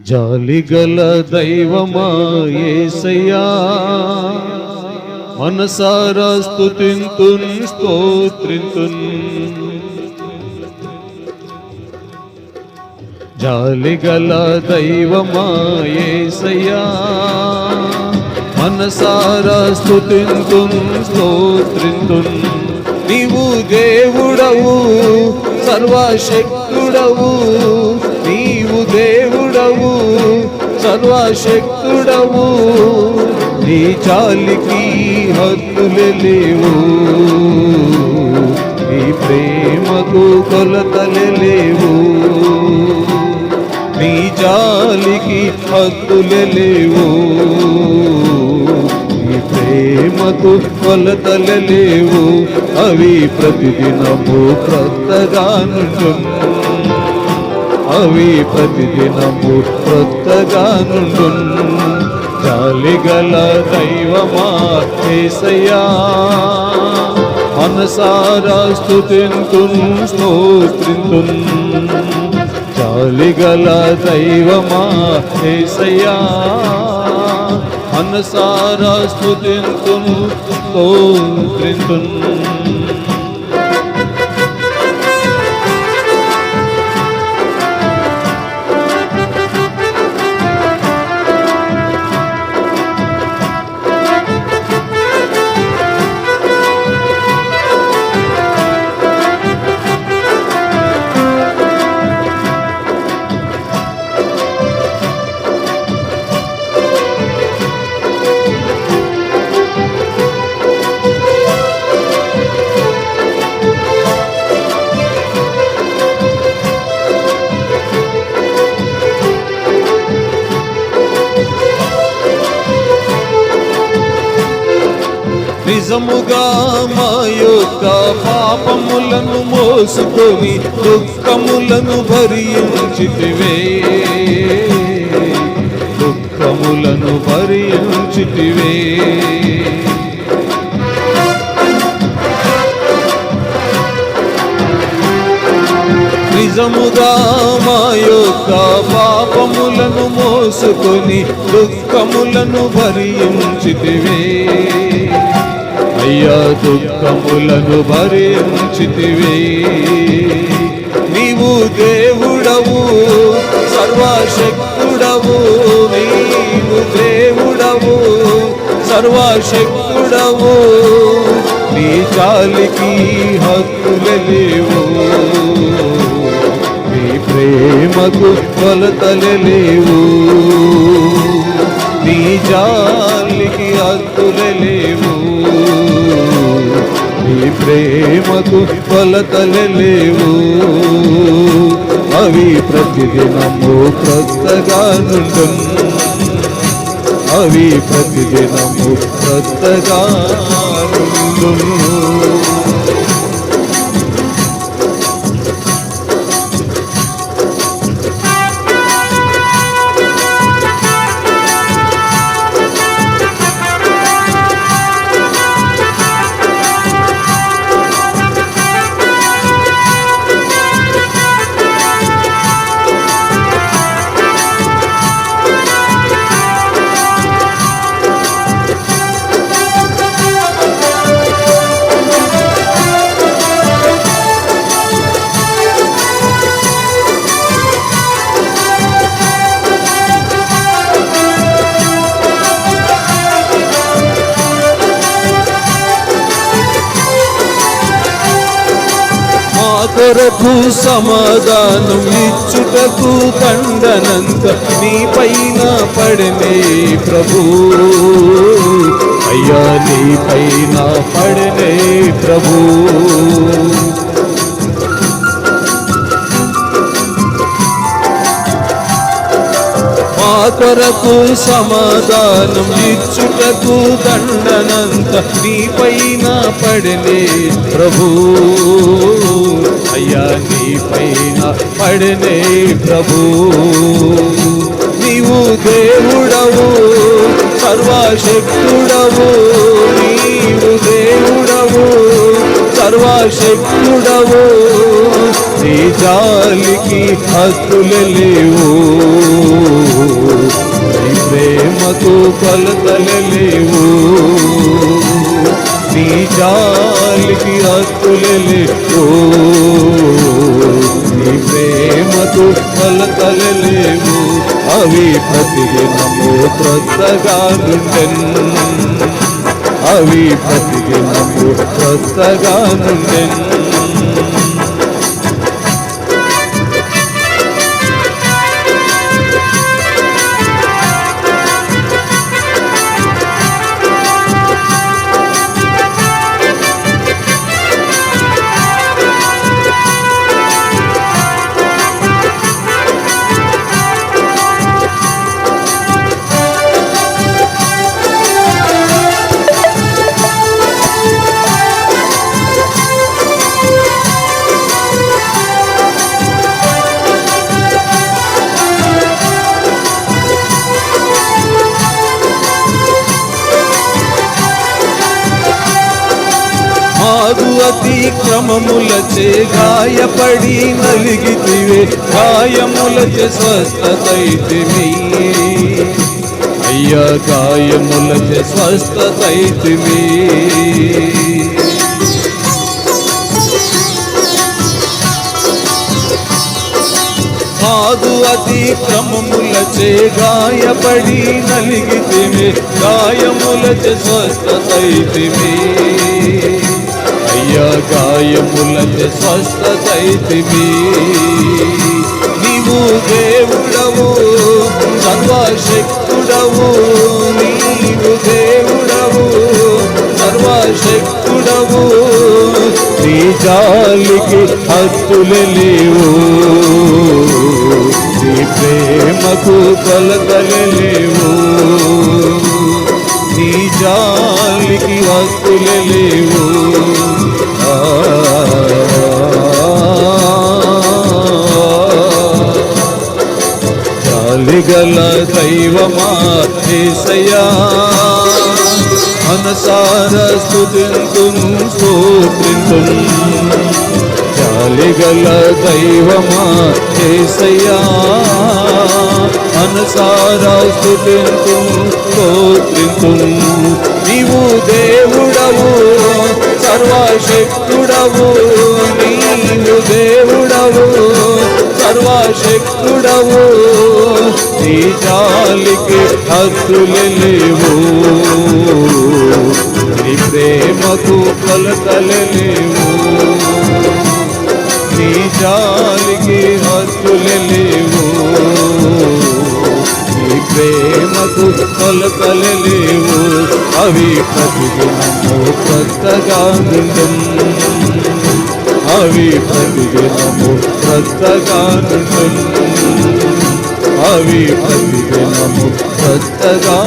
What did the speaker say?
జాలిగల దైవమా ఏసయ్యా? మనసారా స్తుతింతున్ స్తోత్రింతున్. జాలిగల దైవమా ఏసయ్యా? మనసారా స్తుతింతున్ స్తోత్రింతున్. నీవు దేవుడవు సర్వశక్తుడవు నీవు దేవుడవు సర్వశక్తుడవు నీ చాలికి హద్దులే లేవు. నీ ప్రేమకు కొలతలే లేవు. నీ చాలికి హద్దులే లేవు. నీ ప్రేమకు కొలతలే లేవు. అవి ప్రతిదినము క్రొత్తగా నుండును అవి ప్రతిదినము క్రొత్తగా నుండు జాలిగల దైవమా ఏసయ్యా. మనసారా స్తుతింతున్ స్తోత్రింతున్. జాలిగల దైవమా ఏసయ్యా. మనసారా స్తుతింతున్ స్తోత్రింతున్. నిజముగా మా యొక్క పాపములను మోసుకొని దుఃఖములను భరించితివే. దుఃఖములను భరించితివే. నిజముగా మా యొక్క పాపములను మోసుకొని దుఃఖములను భరించితివే. అయ్యా దుఃఖములను భరించితివి. నీవు దేవుడవు సర్వశక్తుడవు. నీవు దేవుడవు సర్వశక్తుడవు. నీ చాలికి హక్కులు లేవు. నీ ప్రేమకు కొలతలు లేవు. నీ జాలికి హక్కులు లేవు. నీ ప్రేమకు కొలతలు లేవు అవి ప్రతిదినము క్రొత్తగా నుండును. అవి ప్రతిదినము క్రొత్తగా నుండు కొరకు సమాధానం ఇచ్చుటకు దండనంత నీ పైన పడనే ప్రభు. అయ్యా నీ పైన పడనే ప్రభు. మా కొరకు సమాధానం ఇచ్చుటకు దండనంత నీపైన పడనే పడలే ప్రభు. అయ్యా నీపైన పడనే ప్రభు. నీవు దేవుడవు సర్వశక్తుడవు. నీవు దేవుడవు సర్వశక్తుడవు. నీ జాలికి హక్కులు లేవు. కొలతలేవు నీ జాలికి హద్దులేవు నీ ప్రేమకు కొలతలేవు అవి ప్రతిదినము క్రొత్తగా నుండెన్ అవి ప్రతిదినము క్రొత్తగా నుండెన్ అతిక్రమముల చే గాయపడి నలిగితివే గాయములచే స్వస్థతైతివి అయ్యా గాయములచే స్వస్థతైతివి మాగు అతిక్రమములచే గాయపడి నలిగితివే గాయములచే స్వస్థతైతివి అయ్యా గాయములచే స్వస్థతైతివి. నీవు దేవుడవు సర్వశక్తుడవు నీవు దేవుడవు సర్వశక్తుడవు. నీ జాలికి హద్దులేవు నీ ప్రేమకు కొలతలేవు నీ జాలికి హద్దులేవు జాలిగల దైవమా ఏసయ్యా మనసార స్థుతింతును స్తోత్రింతును జాలిగల దైవమా ఏసయ్యా మనసార స్థుతింతును స్తోత్రింతును నీవు దేవుడవు సర్వశక్తుడవు. నీవు దేవుడవు సర్వశక్తుడవు. నీ జాలికి హద్దులేవు నీ ప్రేమకు కొలతలేవు నీ జాలికి హద్దులేవు నీ ప్రేమకు కొలతలేవు అవి ప్రతిదినము కొత్తగా ఉండం అవి ప్రతిదినము కొత్తగా ఉండం అవి ప్రతిదినము కొత్తగా